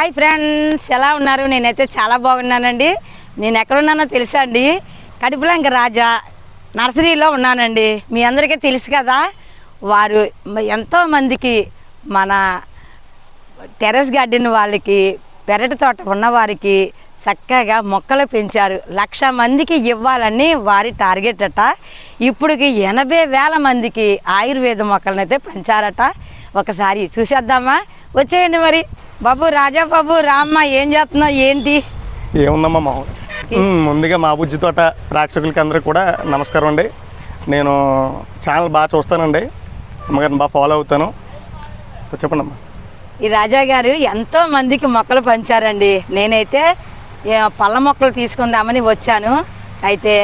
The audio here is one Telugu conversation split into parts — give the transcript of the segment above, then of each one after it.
హాయ్ ఫ్రెండ్స్ ఎలా ఉన్నారు? నేనైతే చాలా బాగున్నానండి. నేను ఎక్కడున్నానో తెలుసా అండి? కడుపులంక రాజా నర్సరీలో ఉన్నానండి. మీ అందరికీ తెలుసు కదా వారు ఎంతోమందికి మన టెర్రస్ గార్డెన్ వాళ్ళకి పెరటి తోట ఉన్నవారికి చక్కగా మొక్కలు పెంచారు. లక్ష మందికి ఇవ్వాలని వారి టార్గెట్ అట. ఇప్పుడుకి ఎనభై వేల మందికి ఆయుర్వేద మొక్కలను అయితే పెంచారట. ఒకసారి చూసేద్దామా? వచ్చేయండి మరి. బాబు రాజా బాబు రామ్మ ఏం చేస్తున్నావు? ఏంటి? ఏముందమ్మా మా ముందుగా మా బుజ్జి తోట ప్రేక్షకులకి అందరికీ కూడా నమస్కారం అండి. నేను ఛానల్ బాగా చూస్తానండి. అమ్మగారిని బాగా ఫాలో అవుతాను. సో చెప్పండి అమ్మా ఈ రాజా గారు ఎంతో మందికి మొక్కలు పంచారండి. నేనైతే పళ్ళ మొక్కలు తీసుకుందామని వచ్చాను. అయితే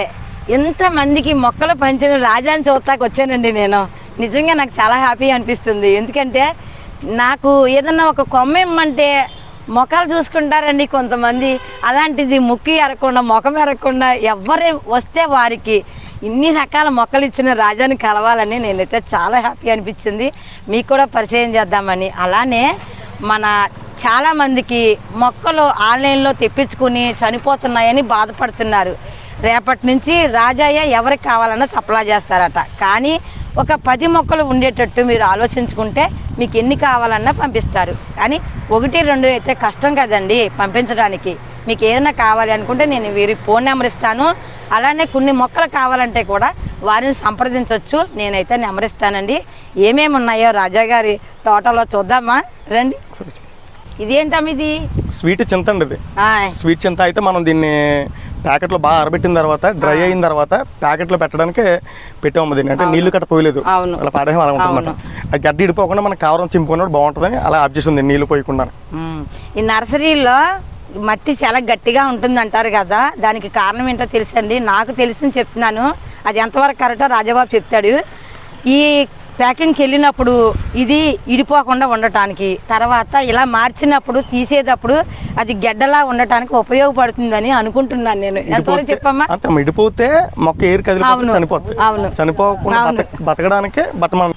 ఎంతమందికి మొక్కలు పంచిన రాజాని చూస్తాకి వచ్చానండి నేను. నిజంగా నాకు చాలా హ్యాపీ అనిపిస్తుంది. ఎందుకంటే నాకు ఏదన్నా ఒక కొమ్మ ఇమ్మంటే మొక్కలు చూసుకుంటారండి కొంతమంది. అలాంటిది ముక్కు ఎరగకుండా ముఖం ఎరగకుండా ఎవరు వస్తే వారికి ఇన్ని రకాల మొక్కలు ఇచ్చిన రాజాని కలవాలని నేనైతే చాలా హ్యాపీ అనిపించింది. మీకు కూడా పరిచయం చేద్దామని. అలానే మన చాలామందికి మొక్కలు ఆన్లైన్లో తెప్పించుకుని చనిపోతున్నాయని బాధపడుతున్నారు. రేపటి నుంచి రాజయ్య ఎవరికి కావాలన్నా సప్లై చేస్తారట. కానీ ఒక పది మొక్కలు ఉండేటట్టు మీరు ఆలోచించుకుంటే మీకు ఎన్ని కావాలన్నా పంపిస్తారు. కానీ ఒకటి రెండు అయితే కష్టం కదండి పంపించడానికి. మీకు ఏదైనా కావాలి అనుకుంటే నేను వీరికి ఫోన్ నెంబర్ ఇస్తాను. అలానే కొన్ని మొక్కలు కావాలంటే కూడా వారిని సంప్రదించవచ్చు నేనైతే నెంబర్ ఇస్తానండి. ఏమేమి ఉన్నాయో రాజా గారి తోటలో చూద్దామా? రండి. ఇదేంటమ్మ ఇది? స్వీట్ చింత అండి స్వీట్ చింత అయితే మనం దీన్ని ప్యాకెట్లో బాగా ఆరబెట్టిన తర్వాత డ్రై అయిన తర్వాత ప్యాకెట్లో పెట్టడానికి పెట్టాము దీన్ని అంటే నీళ్ళు కట్ట పోయలేదు. అలా పాడేసి అలా ఉంటుంది అది గడ్డి ఇడిపోకుండా మనం కావరం చింపుకున్నప్పుడు బాగుంటుందని అలా ఆఫ్ చేసింది. నీళ్ళు పోయకుండా. ఈ నర్సరీలో మట్టి చాలా గట్టిగా ఉంటుంది అంటారు కదా. దానికి కారణం ఏంటో తెలుసండి? నాకు తెలిసింది చెప్తున్నాను. అది ఎంతవరకు కరెక్టో రాజబాబు చెప్తాడు. ఈ ప్యాకింగ్కి వెళ్ళినప్పుడు ఇది ఇడిపోకుండా ఉండటానికి తర్వాత ఇలా మార్చినప్పుడు తీసేటప్పుడు అది గెడ్డలా ఉండటానికి ఉపయోగపడుతుందని అనుకుంటున్నాను నేను. ఎంతవరకు చెప్పమ్మా? ఇడిపోతే మొక్క ఏరు. కదిలిపోతే చనిపోతుంది అవును. చనిపోకుండా బతకడానికి బట్టమనం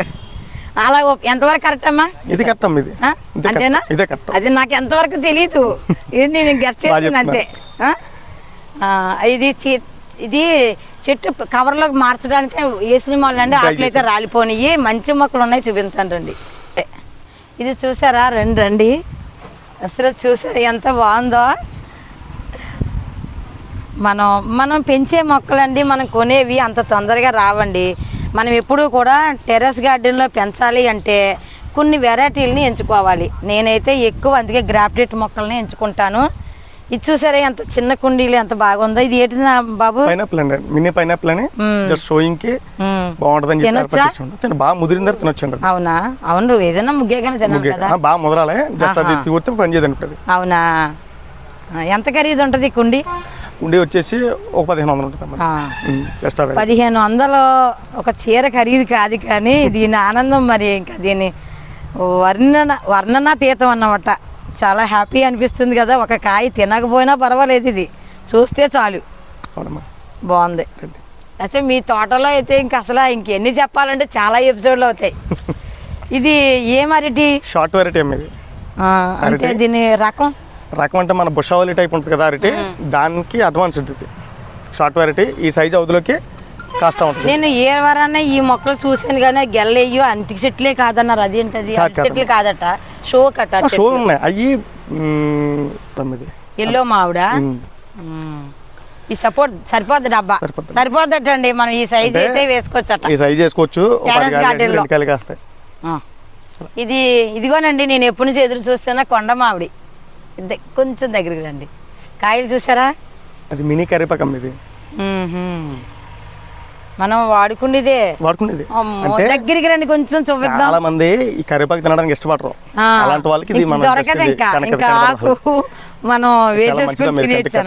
అలా ఎంతవరకు కరెక్ట్ అమ్మా? ఇది కట్టం ఇది. కరెక్ట్. అంతేనా? ఇదే కరెక్ట్. అది నాకు ఎంతవరకు తెలియదు ఇది నేను గెస్ట్ చేసింది అంతే ఇది చి- ఇది చెట్టు కవర్లోకి మార్చడానికి వేసిన వాళ్ళండి ఆకులు అయితే రాలిపోనివి మంచి మొక్కలు ఉన్నాయి చూపించండి రండి. ఇది చూసారా? రండి రండి. అసలు చూసారా ఎంత బాగుందో? మనం మనం పెంచే మొక్కలండి మనం కొనేవి అంత తొందరగా రావండి. మనం ఎప్పుడూ కూడా టెర్రస్ గార్డెన్లో పెంచాలి అంటే కొన్ని వెరైటీలని ఎంచుకోవాలి. నేనైతే ఎక్కువ అందుకే గ్రాఫ్టెడ్ మొక్కల్ని ఎంచుకుంటాను. ఇది చూసారా ఎంత చిన్న కుండీలు ఎంత బాగుందో. ఇది ఏంటి నా బాబు? పైనాపిల్ అండి. మినీ పైనాపిల్ అని. జస్ట్ షోయింగ్కి. బాగుంటుందని చెప్పి బాగా ముదిరిన తర్వాత తినొచ్చండి అవునా? అవును ఏదైనా ముగ్గేగానే తినాలి. కదా. బాగా ముదరాలి. జస్ట్ అది. తీర్తే పని చేయదండి అవునా? ఎంత ఖరీదు ఉంటుంది కుండీ? ఉండి వచ్చేసి ఒక పదిహేను వందలు ఉంటుంది పదిహేను వందలు ఒక చీర ఖరీదు కాదు కానీ దీని ఆనందం మరి ఇంకా దీని వర్ణన వర్ణనాతీతం అన్నమాట. చాలా హ్యాపీ అనిపిస్తుంది కదా ఒక కాయ తినకపోయినా పర్వాలేదు ఇది. చూస్తే చాలు. బాగుంది. అయితే మీ తోటలో అయితే ఇంక అసలు ఇంకెన్ని చెప్పాలంటే చాలా ఎపిసోడ్లు అవుతాయి. ఇది ఏం అరటి షార్ట్ వెరైటీ అమ్మ ఇది. అంటే? దీని రకం? రకం అంటే మన బుషావలి టైప్ ఉంటుంది కదా అరటి దానికి అడ్వాన్స్ ఉంటుంది షార్ట్ వెరైటీ ఈ సైజ్ అవధిలోకి కాస్త ఉంటుంది. నేను ఏ వారాన్ని ఈ మొక్కలు చూసాను కానీ గెల్లయ్యో అంటి చెట్లే కాదన్నారు. అదేంటది? అంటి చెట్లు కాదట. షో కట్ట షో ఉన్నాయి. అవి తొమ్మిది. ఎల్లో మావిడ. ఈ సపోర్ట్ సరిపోద్ది డబ్బా. సరిపోద్ది. సరిపోద్దటండి. మనం ఈ సైజ్ అయితే వేసుకోవచ్చట. ఈ సైజ్ వేసుకోవచ్చు. ఇది ఇదిగోనండి నేను ఎప్పటి నుంచి ఎదురు చూస్తున్నా కొండ మామిడి కొంచెం దగ్గరికి రండి. కాయలు చూసారా? అది మినీ కరివేపాకం ఇది. మనం వాడుకునేదే. వాడుకునేది. దగ్గరికి రండి కొంచెం చూపిద్దాం. చాలా మంది ఈ కరివేపాకు తినడానికి ఇష్టపడరు. అలాంటి వాళ్ళకి ఇది ఇంక మనం దొరకదు ఇంకా. ఇంకా. ఆకు మనం వేసేసుకుని తినేయచ్చు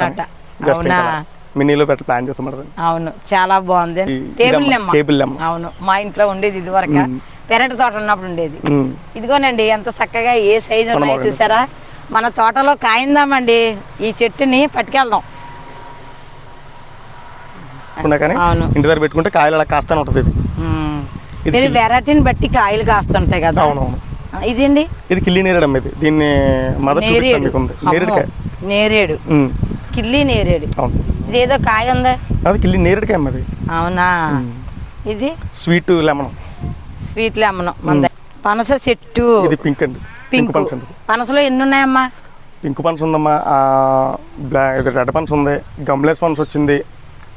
అవునా? మినీలో పెట్టి ప్లాన్ చేస్తాం అవును చాలా బాగుంది. టేబుల్ నెమ్మ టేబుల్ నెమ్మ. అవును మా ఇంట్లో ఉండేది ఇది వరకు పెరటి తోట ఉన్నప్పుడు ఉండేది. ఇదిగోనండి ఎంత చక్కగా ఏ సైజు ఉన్నాయో. చూసారా? మన తోటలో కాయిందామండి. ఈ చెట్టుని పట్టుకెళ్దాం. ఉన్నా కానీ అవును. ఇంటి దగ్గర పెట్టుకుంటే కాయలు అలా కాస్తానే ఉంటుంది ఇది. వెరైటీని బట్టి కాయలు కాస్తుంటాయి కదా? అవునవును. ఇదేండి ఇది కిల్లి నేరేడు అమ్మ ఇది. దీన్ని మదర్ చూపిస్తాను నేరేడు. మీకు ఉంది అమ్మో, నేరేడుకాయ నేరేడు. కిల్లి నేరేడు. అవును. ఇదేదో కాయ ఉందా? అది కిల్లి నేరేడుకాయ అమ్మ అది అవునా? ఇది? Sweet lemon. Sweet lemon. మంద. పనస చెట్టు. ఇది పింక్ అండి. పింక్ పనస అండి పనసలో ఎన్ని ఉన్నాయమ్మా పింక్ పనస ఉందమ్మా. రెడ్ పనస ఉంది. గమ్లేస్ పనస వచ్చింది.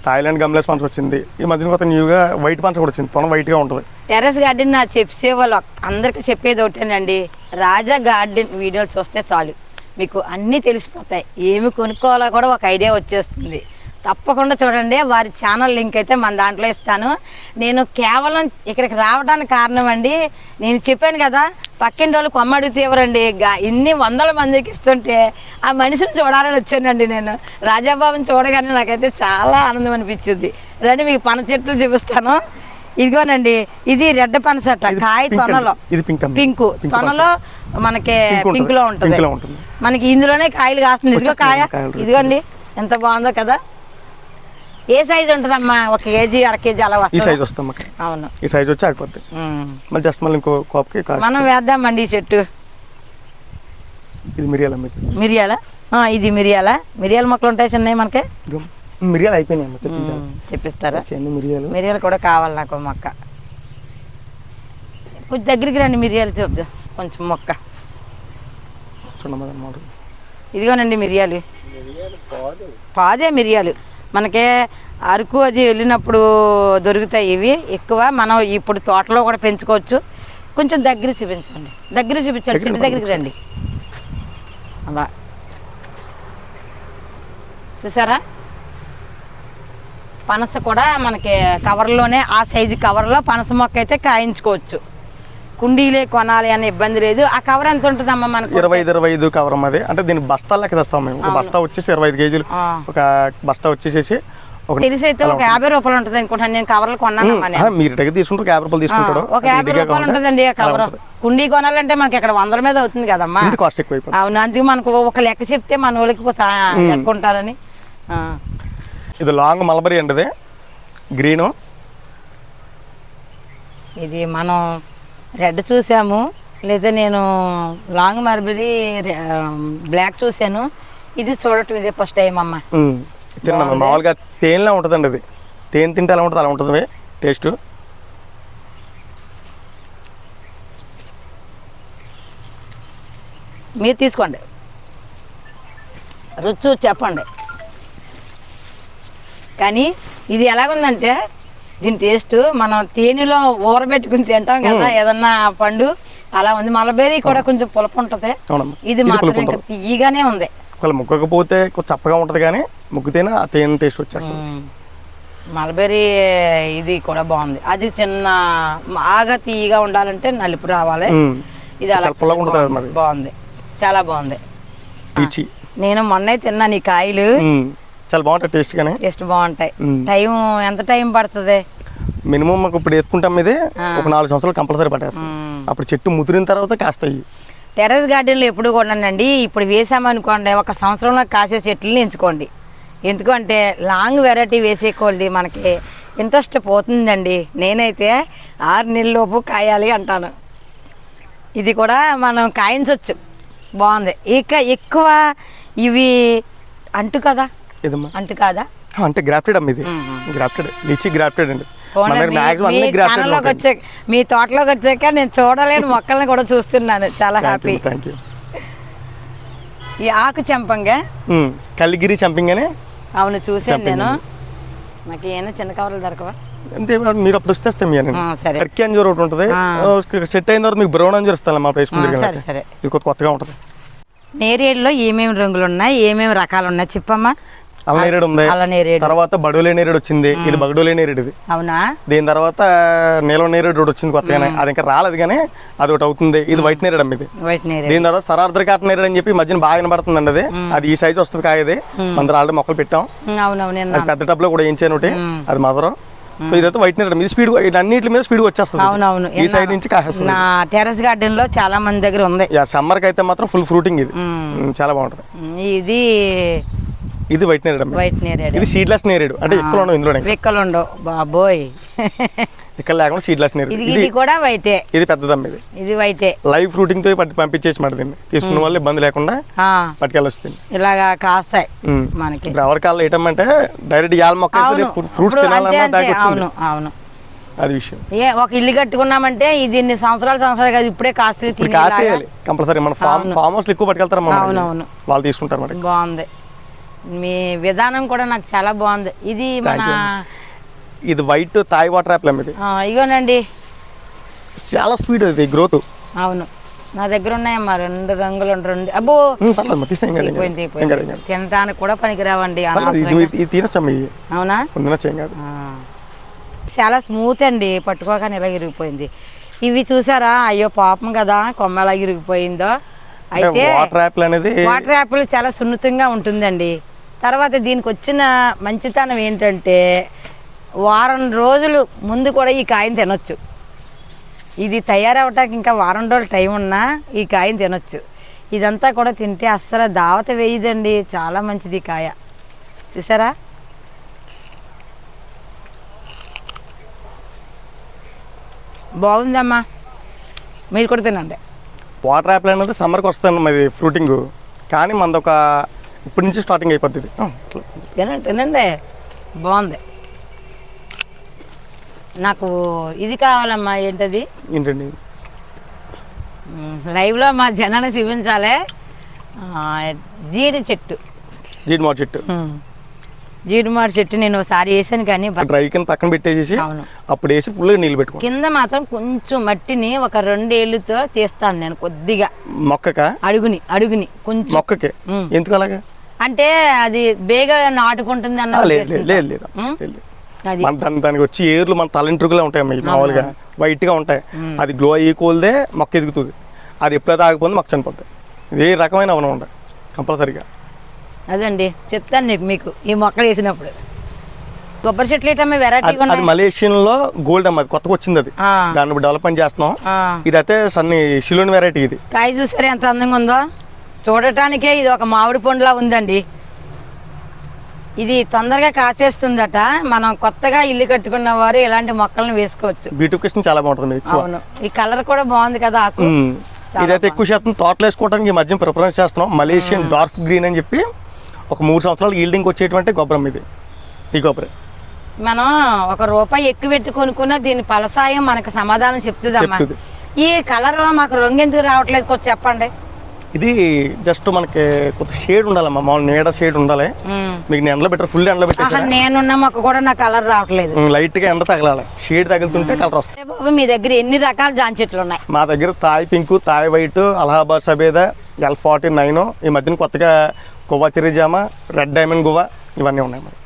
థాయిలాండ్ గమ్లెస్ పంచ వచ్చింది. ఈ మధ్యన కొత్త న్యూగా వైట్ పంచ కూడా వచ్చింది. తొన వైట్గా ఉంటుంది. టెర్రస్ గార్డెన్ నా చెప్పే వాళ్ళు అందరికి చెప్పేది ఒకటేనండి. రాజా గార్డెన్ వీడియోలు చూస్తే చాలు. మీకు అన్నీ తెలిసిపోతాయి. ఏమి కొనుక్కోవాలో కూడా ఒక ఐడియా వచ్చేస్తుంది. తప్పకుండా చూడండి. వారి ఛానల్ లింక్ అయితే మన దాంట్లో ఇస్తాను. నేను కేవలం ఇక్కడికి రావడానికి కారణం అండి నేను చెప్పాను కదా పక్కింటి వాళ్ళు కొమ్మ అడిగితే ఎవరండి గా- ఇన్ని వందల మందికి ఇస్తుంటే ఆ మనిషిని చూడాలని వచ్చానండి నేను. రాజాబాబుని చూడగానే నాకైతే చాలా ఆనందం అనిపించింది. రండి మీకు పన చెట్లు చూపిస్తాను. ఇదిగోనండి ఇది రెడ్ పనసట కాయ. తొనలో. పింక్ తొనలో మనకి. పింక్లో ఉంటుంది. మనకి ఇందులోనే కాయలు కాస్తుంది. ఇదిగో కాయ. ఇదిగోండి ఎంత బాగుందో కదా. ఏ సైజు ఉంటుందమ్మా? ఒక కేజీ అర కేజీ అలా ఈ సైజ్ వస్తాం అవును. ఈ సైజ్ వచ్చి ఆగిపోద్ది. మళ్ళీ జస్ట్ మళ్ళీ ఇంకో కాప్కి మనం వేద్దామండి ఈ చెట్టు. ఇది మిరియాల మిరియాల? ఆ, ఇది మిరియాల? మిరియాల మొక్కలు ఉంటాయి చిన్నవి మనకి. మిరియాలు అయిపోయినాయి తెప్పిస్తారా? మిరియాలు. మిరియాలు కూడా కావాలి నాకు మొక్క. కొంచెం దగ్గరికి రండి మిరియాలు చూద్దాం. కొంచెం మొక్క. ఇదిగోనండి మిరియాలు. పాదే మిరియాలు. మనకి అరకు అది వెళ్ళినప్పుడు దొరుకుతాయి ఇవి ఎక్కువ. మనం ఇప్పుడు తోటలో కూడా పెంచుకోవచ్చు. కొంచెం దగ్గర చూపించండి. దగ్గర చూపించండి. చెట్టు దగ్గరికి రండి. అలా. చూసారా? పనస కూడా మనకి కవర్లోనే ఆ సైజు కవర్లో పనస మొక్క అయితే కాయించుకోవచ్చు. కుండీలే కొనాలి అనే ఇబ్బంది లేదు. ఆ కవర్ ఎంత ఉంటుందమ్మా మనకు? ఇరవై ఐదు ఇరవై ఐదు కవర్ అమ్మది అంటే దీని బస్తా లెక్క తెస్తాం మేము. ఒక బస్తా వచ్చేసి ఇరవై ఐదు కేజీలు. ఒక బస్తా వచ్చేసేసి తెలిసి అయితే ఒక యాభై రూపాయలు ఉంటుంది అనుకుంటాను. నేను కవర్లు కొన్నానమ్మా నేను. ఆ, మీరు దగ్గర తీసుకుంటే ఒక యాభై రూపాయలు తీసుకుంటాడు ఒక యాభై రూపాయలు ఉంటుందండి కవర్. కుండీ కొనాలంటే మనకి ఇక్కడ వందల మీద అవుతుంది కదమ్మా. కాస్ట్ ఎక్కువ అవును అందుకు మనకు ఒక లెక్క చెప్తే మన వాళ్ళకి లెక్క ఉంటారని. ఇది లాంగ్ మలబరీ అండి గ్రీను. ఇది మనం రెడ్ చూసాము లేదా నేను లాంగ్ మర్బరీ బ్లాక్ చూశాను ఇది చూడటం ఇదే ఫస్ట్ టైం అమ్మ. తిన్నాం మామూలుగా తేనెలా ఉంటుందండి అది? తేనె తింటే ఎలా ఉంటుంది? అలా ఉంటుంది టేస్ట్. మీరు తీసుకోండి. రుచి చెప్పండి. కానీ ఇది ఎలాగుందంటే దీని టేస్ట్ మనం తేనెలో ఊరబెట్టుకుని తింటాం కదా ఏదన్నా పండు అలా ఉంది. మలబేరీ కూడా కొంచెం పులప ఉంటుంది. ఇది మాత్రం ఇంకా. తీయగానే ఉంది. ఒకవేళ ముక్కకపోతే కొంచెం చప్పగా ఉంటుంది కానీ ముగ్గుతేనే ఆ తేనె టేస్ట్ వచ్చేస్తుంది. మ్మ్. మల్బెరీ ఇది కూడా బాగుంది. అది చిన్న బాగా తీయగా ఉండాలంటే నలుపు రావాలి. ఇది అలా బాగుంది. చాలా బాగుంది. నేను మొన్నే తిన్నాను ఈ కాయలు. చాలా బాగుంటుంది టేస్ట్ కానీ. టేస్ట్ బాగుంటాయి. టైం ఎంత టైం పడుతుంది? మినిమం మాకు ఇప్పుడు వేసుకుంటాం ఇది. ఒక నాలుగు సంవత్సరాలు కంపల్సరీ పట్టేస్తాం. అప్పుడు చెట్టు ముదిరిన తర్వాత కాస్తాయి. టెర్రస్ గార్డెన్లో ఎప్పుడు కూడానండి ఇప్పుడు వేసామనుకోండి ఒక సంవత్సరంలో కాసే చెట్లని ఎంచుకోండి. ఎందుకంటే లాంగ్ వెరైటీ వేసే కొలది మనకి ఇంట్రెస్ట్ పోతుందండి. నేనైతే ఆరు నెలల లోపు కాయాలి అంటాను. ఇది కూడా మనం కాయించవచ్చు బాగుంది. ఇక ఎక్కువ ఇవి అంటు కదా? ఇదమ్మా. అంటు కాదా? అంటే గ్రాఫ్టెడ్ అమ్మ ఇది. గ్రాఫ్టెడ్ లీచీ గ్రాఫ్టెడ్ అండి. ఛానల్లోకి వచ్చాక మీ తోటలోకి వచ్చాక నేను చూడలేని మొక్కల్ని కూడా చూస్తున్నాను. చాలా హ్యాపీ థ్యాంక్ యూ ఈ ఆకు చెంపంగా? కలిగిరి చంపింగ్ అని అవును చూసాను నేను. నాకు ఏమైనా చిన్న కవర్లు దొరకవా? అంతే మరి అప్పుడు వస్తే. టర్కీ అంజూర్ ఒకటి ఉంటుంది. సెట్ అయిన తర్వాత మీకు బ్రౌన్ అంజూర్ ఇస్తాను మా ప్లేస్ ఆ, సరే సరే. ఇది కొత్త కొత్తగా ఉంటుంది. నేరేడులో ఏమేమి రంగులు ఉన్నాయి? ఏమేమి రకాలు ఉన్నాయి? చెప్పమ్మా. అల్ల నేరేడు ఉంది. అల్ల నేరేడు. తర్వాత బడులే నేరేడు వచ్చింది. ఇది బగడోలే నేరేడు ఇది అవునా? దీని తర్వాత నీలం నేరేడు ఒకటి వచ్చింది కొత్తగానే. అది ఇంకా రాలేదు కానీ అది ఒకటి అవుతుంది. ఇది వైట్ నేరేడు అమ్మ ఇది. వైట్ నేరేడు. దీని తర్వాత సరార్ద్ర కాటన్ నేరేడు అని చెప్పి మధ్యన బాగా వినబడుతుందండి అది. అది ఈ సైజ్ వస్తుంది కాయది. మన ఆల్రెడీ మొక్కలు పెట్టాం. అవునవును పెద్ద టబ్లో కూడా ఒకటి. మ్మ్. అది మదరం. సో ఇదైతే వైట్ నేరేడు. ఇది స్పీడ్ అన్నిటి మీద స్పీడ్ వచ్చేస్తుంది అవునవును. ఈ సైడ్ నుంచి కాసేస్తుంది. నా టెర్రస్ గార్డెన్లో చాలా మంది దగ్గర ఉంది. యా సమ్మర్కి అయితే మాత్రం ఫుల్ ఫ్రూటింగ్ ఇది. చాలా బాగుంటుంది. ఇది ఇది వైట్ నేరేడు. వైట్ నేరేడు. ఇది సీడ్లెస్ నేరేడు. అంటే ఎక్కువ ఉండవు ఇందులో విక్కలుండవు. బాబోయ్. ఇక్కడ లేకుండా సీడ్లెస్ నీరు ఇది కూడా వైటే ఇది పెద్దదమ్మ ఇది. ఇది వైటే లైవ్ ఫ్రూటింగ్తో పట్టి పంపించేసి మాట దీన్ని. తీసుకున్న వాళ్ళు ఇబ్బంది లేకుండా ఆ, పట్టుకెళ్ళొస్తుంది ఇలాగా కాస్తాయి. మనకి. ఎవరికాళ్ళు ఏంటంటే డైరెక్ట్ యాల మొక్క ఫ్రూట్స్ తినాలన్నా అవును అవును. అది విషయం. ఏ ఒక ఇల్లు కట్టుకున్నామంటే ఇది ఇన్ని సంవత్సరాలు సంవత్సరాలు కాదు. ఇప్పుడే కాస్తు ఇప్పుడు తినేలాగా. కాసేయాలి కంపల్సరీ మన ఫామ్. ఫామ్ హౌస్ ఎక్కువ పట్టుకెళ్తారు అవును, అవును. వాళ్ళు తీసుకుంటారు మరి. బాగుంది. మీ విధానం కూడా నాకు చాలా బాగుంది. ఇది మన ఇది వైట్ తాయి వాటర్ యాపిల్ ఇది ఇగోనండి. చాలా స్వీట్ అది గ్రోత్. అవును. నా దగ్గర ఉన్నాయమ్మా రెండు రంగులు రెండు అబ్బో. తినడానికి కూడా పనికిరావండి అవునా. చాలా స్మూత్ అండి పట్టుకోగానే ఇలా ఇరిగిపోయింది. ఇవి చూసారా? అయ్యో పాపం కదా కొమ్మ ఎలా ఇరిగిపోయిందో. అయితే వాటర్ యాపిల్ అనేది వాటర్ యాపిల్ చాలా సున్నితంగా ఉంటుందండి. తర్వాత దీనికి వచ్చిన మంచితనం ఏంటంటే వారం రోజులు ముందు కూడా ఈ కాయని తినొచ్చు. ఇది తయారవటానికి ఇంకా వారం రోజులు టైం ఉన్నా ఈ కాయని తినొచ్చు. ఇదంతా కూడా తింటే అస్సలు దావత వేయదండి. చాలా మంచిది కాయ. చూసారా? బాగుందమ్మా. మీరు కూడా తినండి. వాటర్ యాపిల్ అనేది సమ్మర్కి వస్తుంది మరి ఫ్రూటింగ్. కానీ మనది ఒక ఇప్పటి నుంచి స్టార్టింగ్ అయిపోతుంది. తినండి తినండి. బాగుంది. నాకు ఇది కావాలమ్మా ఏంటది? ఏంటండి? లైవ్లో మా జనాన్ని చూపించాలి. జీడి చెట్టు. జీడి మాడి చెట్టు. మ్, జీడి మాడి చెట్టు నేను ఒకసారి వేసాను కానీ డ్రై కింద పక్కన పెట్టేసి అప్పుడు వేసి ఫుల్గా నీళ్ళు పెట్టుకో కింద మాత్రం కొంచెం మట్టిని ఒక రెండేళ్ళతో తీస్తాను నేను కొద్దిగా. మొక్కక? అడుగుని అడుగుని కొంచెం. మొక్కకి. ఎందుకు అలాగా? అంటే అది బేగా నాటుకుంటుంది అన్న లేదు మన దాని దానికి వచ్చి ఏర్లు మన తలంట్రుకులే ఉంటాయి మామూలుగా వైట్గా ఉంటాయి. అది గ్లో అయ్యి కోల్దే మొక్క ఎదుగుతుంది. అది ఎప్పుడైతే ఆగిపోతుంది మొక్క చనిపోతుంది ఇది ఏ రకమైన అవనం ఉంటాయి కంపల్సరీగా. అదండి చెప్తాను నీకు మీకు ఈ మొక్కలు వేసినప్పుడు. కొబ్బరి చెట్లు ఏంటమ్మా వెరైటీగా అది అది ఉన్నాయి? మలేషియన్లో గోల్డ్ అమ్మ అది కొత్తగా వచ్చింది అది. దాన్ని డెవలప్మెంట్ చేస్తున్నాం. ఆ. ఇదైతే సన్ని షిలోన్ వెరైటీ ఇది. కాయ చూసారా ఎంత అందంగా ఉందో? చూడటానికే ఇది ఒక మామిడి పండులా ఉందండి. ఇది తొందరగా కాసేస్తుందట. మనం కొత్తగా ఇల్లు కట్టుకున్న వారు ఇలాంటి మొక్కలను వేసుకోవచ్చు. బ్యూటిఫికేషన్ చాలా బాగుంటుంది అవును. ఈ కలర్ కూడా బాగుంది కదా ఆకు. ఇదైతే ఎక్కువ శాతం తోటలు వేసుకోవడానికి ఈ మధ్య ప్రిఫరెన్స్ చేస్తున్నాం. మలేషియన్ డార్క్ గ్రీన్ అని చెప్పి ఒక మూడు సంవత్సరాలు ఈల్డింగ్ వచ్చేటువంటి గొబ్బరం ఇది. ఈ గొబ్బరం. మనం ఒక రూపాయి ఎక్కువ పెట్టి కొనుక్కున్నా దీని ఫలసాయం మనకు సమాధానం చెప్తుందమ్మా. చెప్తుంది. ఈ కలర్ మాకు రంగు ఎందుకు రావట్లేదు చెప్పండి. ఇది జస్ట్ మనకి కొంత షేడ్ ఉండాలమ్మా మామూలు నీడ షేడ్ ఉండాలి. మీకు నేను ఎండలో పెట్టారు ఫుల్ ఎండలో నేనున్న మొక్క కూడా నా కలర్ రావట్లేదు. లైట్గా ఎండ తగలాలి. షేడ్ తగులుతుంటే కలర్ వస్తుంది. బాబు మీ దగ్గర ఎన్ని రకాల జాన్ చెట్లు ఉన్నాయి? మా దగ్గర Thai pink Thai white Allahabad Safeda L forty nine ఈ మధ్యన కొత్తగా గువ్వా తిరిజామ రెడ్ డైమండ్ గువ్వా ఇవన్నీ ఉన్నాయి మరి.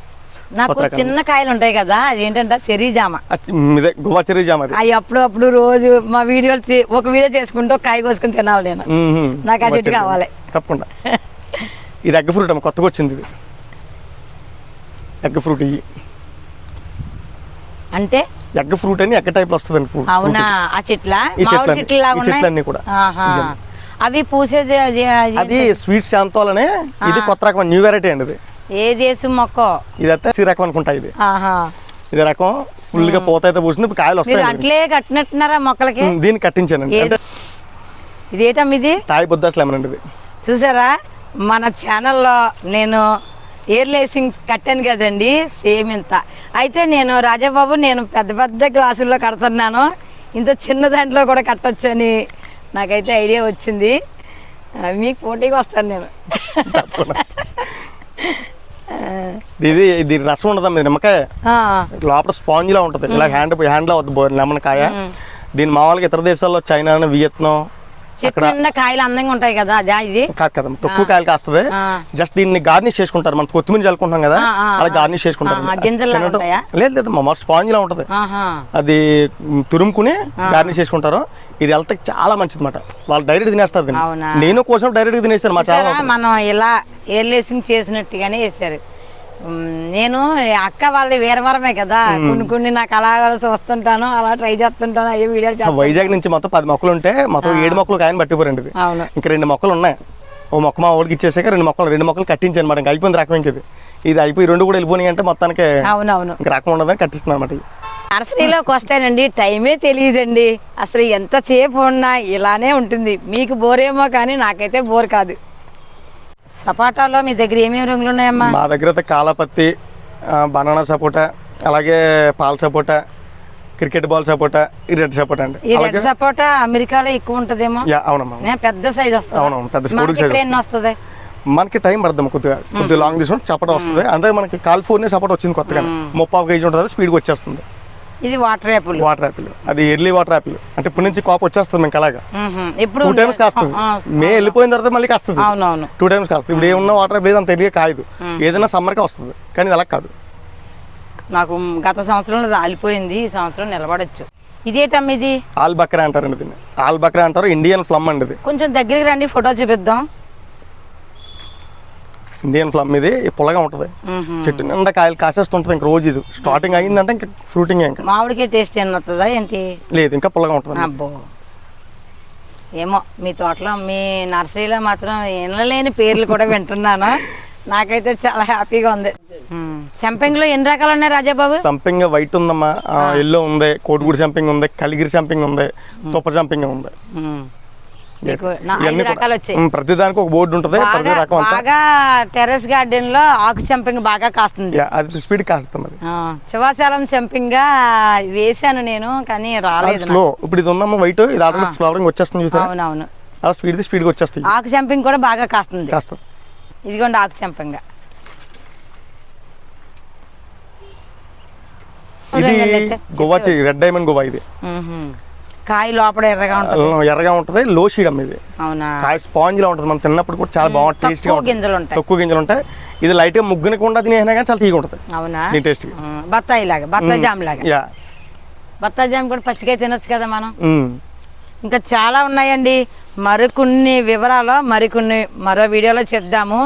నాకు. చిన్న కాయలు ఉంటాయి కదా అది ఏంటంటే చెరీ జామ అచ్చి- ఇదే గువ్వా తిరిజామ అది. అవి అప్పుడు అప్పుడు రోజు మా వీడియోలు ఒక వీడియో చేసుకుంటూ కాయ కోసుకుని తినాలి నేను. నాకు ఆ చెట్టు. కావాలి. తప్పకుండా. ఇది ఎగ్ ఫ్రూట్ అమ్మ కొత్తగా వచ్చింది ఇది. ఎగ్ ఫ్రూట్ ఇవి అంటే? ఎగ్ ఫ్రూట్ అని ఎగ్ టైప్ వస్తుంది ఫ్రూట్ అవునా ఆ చెట్ల? చెట్లన్నీ- కూడా. అవి పూసేది అది స్వీట్ శాంతోలనే ఇది కొత్త రకం న్యూ వెరైటీ అండి ఇది. ఏ దేశం మొక్క? ఇదైతే సి రకం అనుకుంటా ఇది. ఆహా. ఇది రకం ఫుల్గా పోత అయితే పూసింది ఇప్పుడు కాయలు మీరు వస్తాయి అంట్లే కట్టినట్టున్నారా మొక్కలకి? దీన్ని కట్టించానండి. ఏ- అంటే ఇదేటమ్మ ఇది? తాయి బుద్ధాస్ లెమన్ అండి ఇది. చూసారా? మన ఛానల్లో నేను ఎయిర్ లేసింగ్ కట్టాను కదండి సేమ్ ఇంత. అయితే నేను రాజాబాబు నేను పెద్ద పెద్ద గ్లాసుల్లో కడుతున్నాను. ఇంత చిన్న దాంట్లో కూడా కట్టొచ్చని నాకైతే ఐడియా వచ్చింది. మీకు పోటీకి వస్తాను నేను. ఇది దీని రసం ఉండదా మీద నిమ్మకాయ. లోపల స్పాంజ్ లా ఉంటుంది. ఇలా హ్యాండ్ హ్యాండ్లో అవుతుంది లెమన్ కాయ. దీని మామూలుగా ఇతర దేశాల్లో చైనా వియత్నాం చెట్టు నిండా కాయలు అందంగా ఉంటాయి కదా అదే ఇది. కాదు కదా తక్కువ కాయలు కాస్తుంది. జస్ట్ దీన్ని గార్నిష్ చేసుకుంటారు. మనం కొత్తిమీర చల్లుకుంటాం కదా అలా. గార్నిష్ చేసుకుంటారు? లేదు లేదు మా స్పాంజ్ లా ఉంటుంది. అది తురుముకుని గార్నిష్ చేసుకుంటారు. ఇది వెళ్తే చాలా మంచిది అనమాట వాళ్ళు డైరెక్ట్ తినేస్తారు? నేను కోసం డైరెక్ట్ తినేస్తాను మా చాలా మనం ఇలా ఎయిర్ లేసింగ్ చేసినట్టుగానే ఉమ్, నేను అక్క వాళ్ళది వీరవరమే కదా. కొన్ని కొన్ని నాకు అలా చూస్తుంటాను అలా ట్రై చేస్తుంటాను అయ్యే వీడియోలు చేస్తాను. వైజాగ్ నుంచి మొత్తం పది మొక్కలు ఉంటే మొత్తం ఏడు మొక్కలు కాయని పట్టిపోరండి అవును. ఇంకా రెండు మొక్కలు ఉన్నాయి. ఓ మొక్క మా ఊరికి ఇచ్చేసాక రెండు మొక్కలు రెండు మొక్కలు కట్టించాను అనమాట. ఇంకా అయిపోయింది రకం ఇది. ఇది అయిపోయి రెండు కూడా వెళ్ళిపోయినాయి అంటే మొత్తానికి అవునవును. ఇంకా రకం ఉండదని కట్టిస్తున్నాను అనమాట నర్సరీలోకి వస్తానండి టైమే తెలియదండి. అసలు ఎంతసేపు ఉన్నా ఇలానే ఉంటుంది. మీకు బోరేమో కానీ నాకైతే బోర్ కాదు. సపాటాలో మీ దగ్గర ఏమేమి రంగులు ఉన్నాయమ్మా? మా దగ్గర అయితే కాలాపత్తి బనానా సపోటా అలాగే పాల సపోటా క్రికెట్ బాల్ సపోటా ఈ రెడ్ సపోటా అండి. ఈ రెడ్ సపోటా అమెరికాలో ఎక్కువ ఉంటదేమో? అవునమ్మా. పెద్ద సైజ్ వస్తుంది? అవునవును, పెద్ద ఎన్ని వస్తుంది. మనకి టైం పడుతుంది కొద్దిగా. కొద్దిగా లాంగ్ తీసుకుంటే చప్పట వస్తుంది. అంటే మనకి కాలిఫోర్నియా సపోర్ట్ వచ్చింది కొత్తగా ముప్పావు కేజీ ఉంటుంది స్పీడ్గా వచ్చేస్తుంది. ఇది వాటర్ యాపిల్ వాటర్ యాపిల్ అది ఎర్లీ వాటర్ యాపిల్ అంటే ఇప్పటి నుంచి కాపు వచ్చేస్తుంది మీకు అలాగా. ఎప్పుడు టూ టైమ్స్ కాస్తుంది. మే వెళ్ళిపోయిన తర్వాత మళ్ళీ కాస్తుంది. అవునవును. టూ టైమ్స్ కాస్తుంది. ఇప్పుడు ఏమున్నా వాటర్ యాపిల్ అంత ఎర్లీగా కాయదు. ఏదైనా సమ్మర్కే వస్తుంది. కానీ అలా కాదు. నాకు గత సంవత్సరంలో రాలిపోయింది. ఈ సంవత్సరం నిలబడొచ్చు. ఇదేటమ్మ ఇది? ఆల్ బక్రా అంటారండి దీన్ని. ఆల్ బక్రా అంటారు. ఇండియన్ ఫ్లమ్ అండి కొంచెం దగ్గరికి రండి. ఫోటో చూపిద్దాం. ఇండియన్ ఫ్లమ్ ఇది పుల్లగా ఉంటుంది. చెట్టు నిండా కాయలు కాసేస్తుంటుంది ఇంక రోజు ఇది. స్టార్టింగ్ అయిందంటే ఇంకా ఫ్రూటింగ్ ఇంకా. మామిడికాయ టేస్ట్ ఏమన్నా వస్తుందా ఏంటి? లేదు ఇంకా పుల్లగా ఉంటుంది. అబ్బో. ఏమో మీ తోటలో మీ నర్సరీలో మాత్రం ఎనలేని పేర్లు కూడా వింటున్నాను. నాకైతే చాలా హ్యాపీగా ఉంది. చెంపెంగ్లో ఎన్ని రకాలు ఉన్నాయి రాజాబాబు? సంపింగ్ వైట్ ఉందమ్మా. ఎల్లో ఉంది కోడిగుడి సంపింగ్ ఉంది కలిగిరి సంపింగ్ ఉంది తుప్ప సంపింగ్ ఉంది. మీకు ఐదు. రకాలు వచ్చాయి. ప్రతి దానికి ఒక బోర్డు ఉంటుంది ప్రతి బాగా రకం అంతా. బాగా టెర్రస్ గార్డెన్లో ఆకు చెంపింగ్ బాగా కాస్తుంది. అది స్పీడ్ కాస్తుంది శివాశాలం చెంపింగా వేశాను నేను కానీ రాలేదు. స్లో ఇప్పుడు ఇది ఉందమ్మా వైట్ ఇది ఆల్రెడీ ఫ్లవరింగ్ వచ్చేస్తుంది అవునవును. ఆ స్పీడ్ స్పీడ్గా వచ్చేస్తాయి ఆకు చెంపింగ్ కూడా బాగా కాస్తుంది. కాస్త ఇదిగోండి ఆకు చెంపింగా ఇది. గోవా రెడ్ డైమండ్ గోవా ఇది. కాయ లోపల ఎర్రగా ఉంటుంది. ఎర్రగా ఉంటుంది లో షీడ్ అమ్మ ఇది. అవునా? కాయ స్పాంజ్ లా ఉంటుంది మనం తిన్నప్పుడు కూడా చాలా బాగుంటుంది టేస్ట్ తక్కువ గింజలు ఉంటాయి. తక్కువ గింజలు ఉంటాయి. ఇది లైట్గా ముగ్గునకుండా తినేసినా కానీ చాలా తీగ ఉంటుంది అవునా దీని టేస్ట్. బత్తాయి లాగా బత్తాయి జామ్ లాగా. యా. బత్తాయి జామ్ కూడా పచ్చికాయ తినొచ్చు కదా మనం? ఇంకా చాలా ఉన్నాయండి. మరికొన్ని వివరాలు మరికొన్ని మరో వీడియోలో చెప్దాము.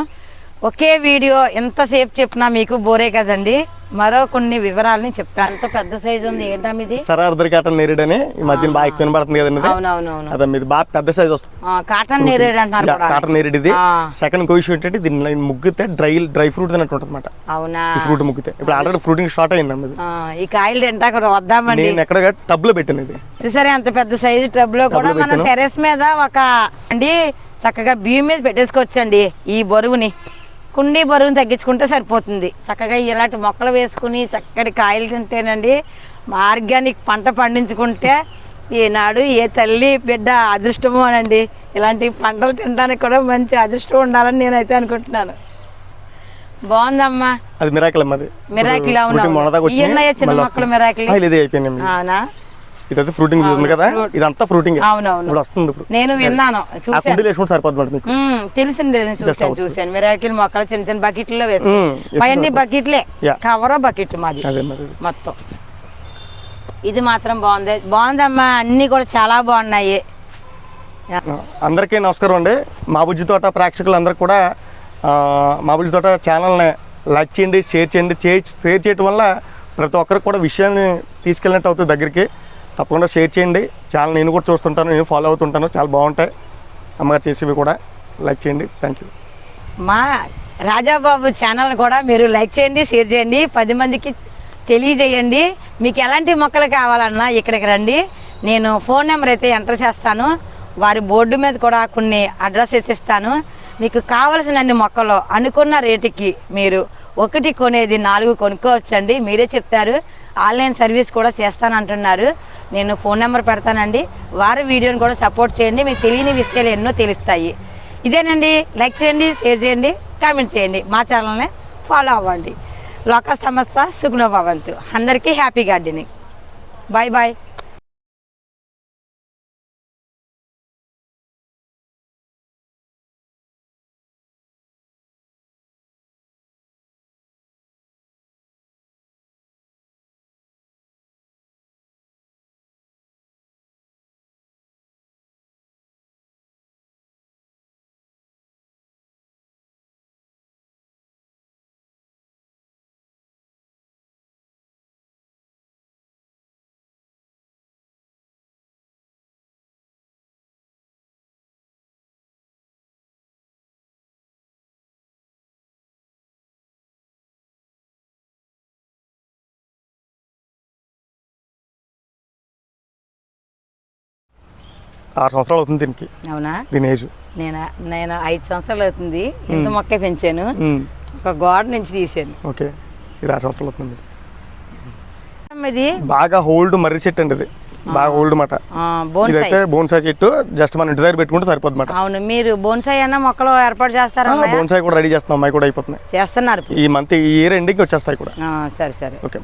ఒకే వీడియో ఎంతసేపు చెప్పినా మీకు బోరే కదండి. మరో కొన్ని వివరాలని చెప్తాను. అంత పెద్ద సైజు ఉంది. ఏంటా ఇది సరార్దరి కాటన్ నేరేడ్ అని ఈ మధ్యన బాగా ఎక్కువ వినబడుతుంది కదండి ఇది. అవునవునవును. అదే బాగా పెద్ద సైజ్ వస్తుంది. కాటన్ నేరేడు కూడా. కాటన్ నేరేడ్ ఇది. సెకండ్ కోయిషన్ ఏంటంటే దీన్ని ముగ్గితే డ్రై డ్రై ఫ్రూట్ తిన్నట్టు ఉంటుంది అనమాట అవునా ఫ్రూట్ ముగ్గితే. ఇప్పుడు ఆల్రెడీ ఫ్రూటింగ్ స్టార్ట్ అయింది ఆ, ఈ కాయలు తింటా కూడా వద్దామండి. నేను ఎక్కడ టబ్లో పెట్టాను ఇది. చూసారా అంత పెద్ద సైజు టబ్లో కూడా మనం. టెరెస్ మీద ఒక అండి చక్కగా బియ్యం మీద పెట్టేసుకోవచ్చండి ఈ బరువుని. కుండీ బరువుని తగ్గించుకుంటే సరిపోతుంది. చక్కగా ఇలాంటి మొక్కలు వేసుకుని చక్కటి కాయలు తింటేనండి ఆర్గానిక్ పంట పండించుకుంటే ఈనాడు ఏ తల్లి బిడ్డ అదృష్టము అనండి. ఇలాంటి పంటలు తినడానికి కూడా మంచి అదృష్టం ఉండాలని నేనైతే అనుకుంటున్నాను. బాగుందమ్మా. అది మిరాకిల్ అమ్మది మిరాకిల్ అవును? చిన్న మొక్కలు. మిరాకిల్ అవునా? ఇదైతే ఫ్రూటింగ్ ఉంది కదా. ఇదంతా ఫ్రూటింగ్. ఇప్పుడు వస్తుంది ఇప్పుడు. నేను విన్నాను చూసాను సరిపోతుంది తెలిసింది చూసాను. చూసాను మిరాకిల్ మొక్కలు చిన్న చిన్న బకెట్లో వేసుకుని అవన్నీ. బకెట్లే. కవరో బకెట్ మాది. మొత్తం. ఇది మాత్రం బాగుంది. బాగుందమ్మా అన్నీ కూడా చాలా బాగున్నాయి. అందరికీ నమస్కారం అండి. మా బుజ్జి తోట ప్రేక్షకులందరూ కూడా మా బుజ్జి తోట ఛానల్ని లైక్ చేయండి షేర్ చేయండి. షేర్ చేయడం వల్ల ప్రతి ఒక్కరికి కూడా విషయాన్ని తీసుకెళ్ళినట్టు అవుతుంది దగ్గరికి. తప్పకుండా షేర్ చేయండి. ఛానల్ నేను కూడా చూస్తుంటాను నేను ఫాలో అవుతుంటాను. చాలా బాగుంటాయి. అమ్మగారు చేసేవి కూడా లైక్ చేయండి. థ్యాంక్ యూ మా రాజాబాబు ఛానల్ కూడా మీరు లైక్ చేయండి షేర్ చేయండి. పది మందికి తెలియజేయండి. మీకు ఎలాంటి మొక్కలు కావాలన్నా ఇక్కడికి రండి. నేను ఫోన్ నెంబర్ అయితే ఎంటర్ చేస్తాను. వారి బోర్డు మీద కూడా కొన్ని అడ్రస్ అయితే ఇస్తాను. మీకు కావలసిన అన్ని మొక్కలు అనుకున్న రేటుకి మీరు ఒకటి కొనేది నాలుగు కొనుక్కోవచ్చండి. మీరే చెప్తారు. ఆన్లైన్ సర్వీస్ కూడా చేస్తానంటున్నారు. నేను ఫోన్ నెంబర్ పెడతానండి. వారి వీడియోని కూడా సపోర్ట్ చేయండి. మీకు తెలియని విషయాలు ఎన్నో తెలుస్తాయి. ఇదేనండి. లైక్ చేయండి షేర్ చేయండి కామెంట్ చేయండి. మా ఛానల్ని ఫాలో అవ్వండి. లోక సంస్థ సుగుణభవంతు అందరికీ హ్యాపీ గార్డెనింగ్. Bye bye. ఆరు సంవత్సరాలు అవుతుంది దీనికి. అవునా? దీని ఏజ్. నేను? నేను ఐదు సంవత్సరాలు అవుతుంది. ఇంత మొక్కే పెంచాను. ఒక గోడ నుంచి తీసాను ఓకే. ఇది ఆరు సంవత్సరాలు అవుతుంది. ఇది బాగా హోల్డ్ మర్రి చెట్టు అండి ఇది. బాగా హోల్డ్ మాట. ఇదైతే బోన్సాయి చెట్టు జస్ట్ మన ఇంటి దగ్గర పెట్టుకుంటే సరిపోద్ది మాట. అవును మీరు బోన్సాయి అన్న మొక్కలు ఏర్పాటు చేస్తారా బోన్సాయి కూడా రెడీ చేస్తున్నాం అమ్మాయి కూడా అయిపోతున్నాయి. చేస్తున్నారు. ఈ మంత్ ఈ ఇయర్ ఎండింగ్ వచ్చేస్తాయి కూడా. సరే సరే. ఓకే.